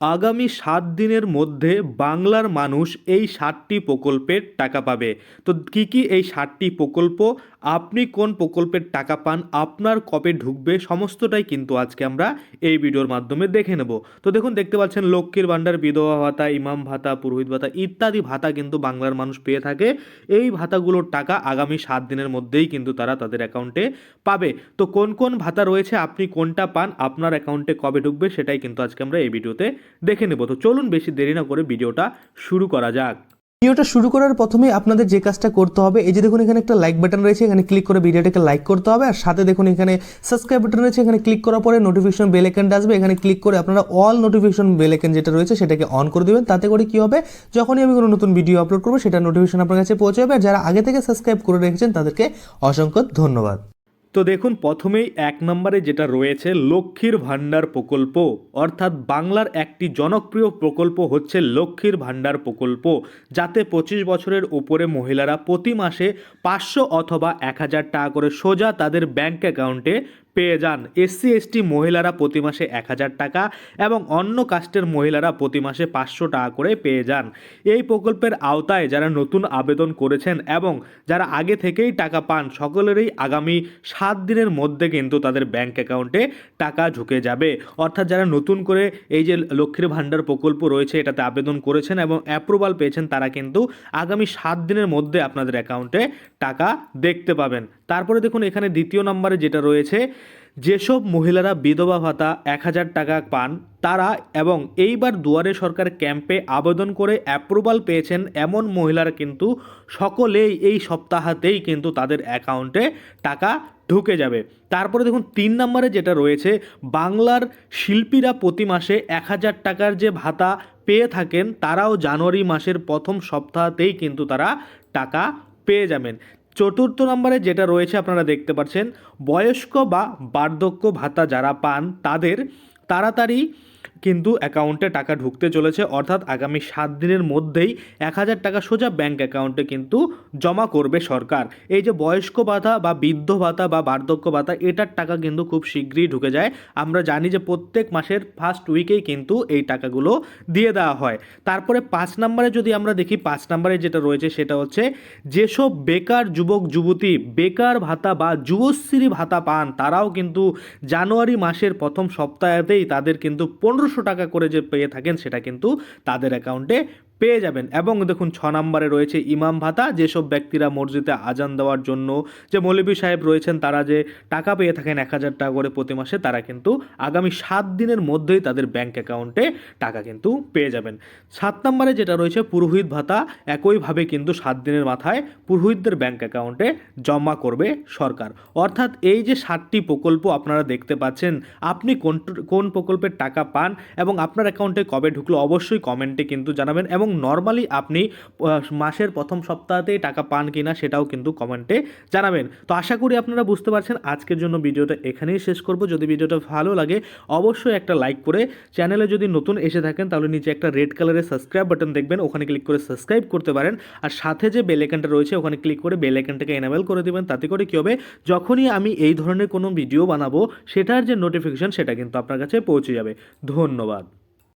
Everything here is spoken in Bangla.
আগামী সাত দিনের মধ্যে বাংলার মানুষ এই সাতটি প্রকল্পের টাকা পাবে। তো কী কী এই সাতটি প্রকল্প? আপনি কোন প্রকল্পের টাকা পান? আপনার কবে ঢুকবে? সমস্তটাই কিন্তু আজকে আমরা এই ভিডিওর মাধ্যমে দেখে নেব। তো দেখুন, দেখতে পাচ্ছেন লক্ষ্মীর ভাণ্ডার, বিধবা ভাতা, ইমাম ভাতা, পুরোহিত ভাতা ইত্যাদি ভাতা কিন্তু বাংলার মানুষ পেয়ে থাকে। এই ভাতাগুলোর টাকা আগামী সাত দিনের মধ্যেই কিন্তু তারা তাদের অ্যাকাউন্টে পাবে। তো কোন কোন ভাতা রয়েছে? আপনি কোনটা পান? আপনার অ্যাকাউন্টে কবে ঢুকবে? সেটাই কিন্তু আজকে আমরা এই ভিডিওতে দেখে নেব। তো চলুন বেশি দেরি না করে ভিডিওটা শুরু করা যাক। ভিডিওটা শুরু করার প্রথমে আপনাদের যে কাজটা করতে হবে, এই যে দেখুন এখানে একটা লাইক বাটন রয়েছে, এখানে ক্লিক করে ভিডিওটাকে লাইক করতে হবে, আর সাথে দেখুন এখানে সাবস্ক্রাইব বাটন রয়েছে, এখানে ক্লিক করার পরে নোটিফিকেশন বেল আইকনটা আসবে, এখানে ক্লিক করে আপনারা অল নোটিফিকেশন বেল আইকন যেটা রয়েছে সেটাকে অন করে দিবেন, তাতে করে কি হবে, যখনই আমি কোনো নতুন ভিডিও আপলোড করব, সেটা নোটিফিকেশন আপনার কাছে পৌঁছে যাবে আর যারা আগে থেকে সাবস্ক্রাইব করে রেখেছেন তাদেরকে অসংখ্য ধন্যবাদ। তো দেখুন, প্রথমেই এক নম্বরে যেটা রয়েছে, লক্ষ্মীর ভাণ্ডার প্রকল্প। অর্থাৎ বাংলার একটি জনপ্রিয় প্রকল্প হচ্ছে লক্ষ্মীর ভাণ্ডার প্রকল্প, যাতে পঁচিশ বছরের উপরে মহিলারা প্রতি মাসে পাঁচশো অথবা এক হাজার টাকা করে সোজা তাদের ব্যাংক অ্যাকাউন্টে পেয়ে যান। এসসি, এসটি মহিলারা প্রতি মাসে এক হাজার টাকা এবং অন্য কাস্টের মহিলারা প্রতি মাসে পাঁচশো টাকা করে পেয়ে যান। এই প্রকল্পের আওতায় যারা নতুন আবেদন করেছেন এবং যারা আগে থেকেই টাকা পান, সকলেরই আগামী সাত দিনের মধ্যে কিন্তু তাদের ব্যাংক অ্যাকাউন্টে টাকা ঢুকে যাবে। অর্থাৎ যারা নতুন করে এই যে লক্ষ্মীর ভাণ্ডার প্রকল্প রয়েছে, এটাতে আবেদন করেছেন এবং অ্যাপ্রুভাল পেয়েছেন, তারা কিন্তু আগামী সাত দিনের মধ্যে আপনাদের অ্যাকাউন্টে টাকা দেখতে পাবেন। তারপরে দেখুন এখানে দ্বিতীয় নম্বরে যেটা রয়েছে, যেসব মহিলারা বিধবা ভাতা এক হাজার টাকা পান, তারা এবং এইবার দুয়ারে সরকার ক্যাম্পে আবেদন করে অ্যাপ্রুভাল পেয়েছেন এমন মহিলারা কিন্তু সকলেই এই সপ্তাহাতেই কিন্তু তাদের অ্যাকাউন্টে টাকা ঢুকে যাবে। তারপরে দেখুন তিন নম্বরে যেটা রয়েছে, বাংলার শিল্পীরা প্রতি মাসে এক হাজার টাকার যে ভাতা পেয়ে থাকেন, তারাও জানুয়ারি মাসের প্রথম সপ্তাহতেই কিন্তু তারা টাকা পেয়ে যাবেন। চতুর্থ নম্বরে যেটা রয়েছে আপনারা দেখতে পাচ্ছেন, বয়স্ক বা বার্ধক্য ভাতা যারা পান তাদের তাড়াতাড়ি কিন্তু অ্যাকাউন্টে টাকা ঢুকতে চলেছে, অর্থাৎ আগামী সাত দিনের মধ্যেই এক হাজার টাকা সোজা ব্যাংক অ্যাকাউন্টে কিন্তু জমা করবে সরকার। এই যে বয়স্ক ভাতা বা বৃদ্ধ ভাতা বা বার্ধক্য ভাতা, এটার টাকা কিন্তু খুব শীঘ্রই ঢুকে যায়। আমরা জানি যে প্রত্যেক মাসের ফার্স্ট উইকেই কিন্তু এই টাকাগুলো দিয়ে দেওয়া হয়। তারপরে পাঁচ নম্বরে যদি আমরা দেখি, পাঁচ নম্বরে যেটা রয়েছে সেটা হচ্ছে, যেসব বেকার যুবক, যুবতী, বেকার ভাতা বা যুবশ্রী ভাতা পান, তারাও কিন্তু জানুয়ারি মাসের প্রথম সপ্তাহতেই তাদের কিন্তু পনেরোশো টাকা করে যে পেয়ে থাকেন সেটা কিন্তু তাদের অ্যাকাউন্টে পেয়ে যাবেন। এবং দেখুন, ছ নম্বরে রয়েছে ইমাম ভাতা। যেসব ব্যক্তিরা মসজিদে আজান দেওয়ার জন্য যে মৌলবী সাহেব রয়েছেন, তারা যে টাকা পেয়ে থাকেন এক হাজার টাকা করে প্রতি মাসে, তারা কিন্তু আগামী সাত দিনের মধ্যেই তাদের ব্যাংক অ্যাকাউন্টে টাকা কিন্তু পেয়ে যাবেন। সাত নম্বরে যেটা রয়েছে, পুরোহিত ভাতা। একইভাবে কিন্তু সাত দিনের মাথায় পুরোহিতদের ব্যাংক অ্যাকাউন্টে জমা করবে সরকার। অর্থাৎ এই যে সাতটি প্রকল্প আপনারা দেখতে পাচ্ছেন, আপনি কোন কোন প্রকল্পের টাকা পান এবং আপনার অ্যাকাউন্টে কবে ঢুকলো, অবশ্যই কমেন্টে কিন্তু জানাবেন এবং নর্মালি আপনি মাসের প্রথম সপ্তাহতেই টাকা পান কিনা সেটাও কিন্তু কমেন্টে জানাবেন। তো আশা করি আপনারা বুঝতে পারছেন, আজকের জন্য ভিডিওটা এখানেই শেষ করব। যদি ভিডিওটা ভালো লাগে, অবশ্যই একটা লাইক করে চ্যানেলে যদি নতুন এসে থাকেন, তাহলে নিচে একটা রেড কালারের সাবস্ক্রাইব বাটন দেখবেন, ওখানে ক্লিক করে সাবস্ক্রাইব করতে পারেন। আর সাথে যে বেল রয়েছে, ওখানে ক্লিক করে বেল এনাবেল করে দিবেন, তাতে করে কী হবে, যখনই আমি এই ধরনের কোনো ভিডিও বানাবো, সেটার যে নোটিফিকেশন সেটা কিন্তু আপনার কাছে পৌঁছে যাবে। ধন্যবাদ।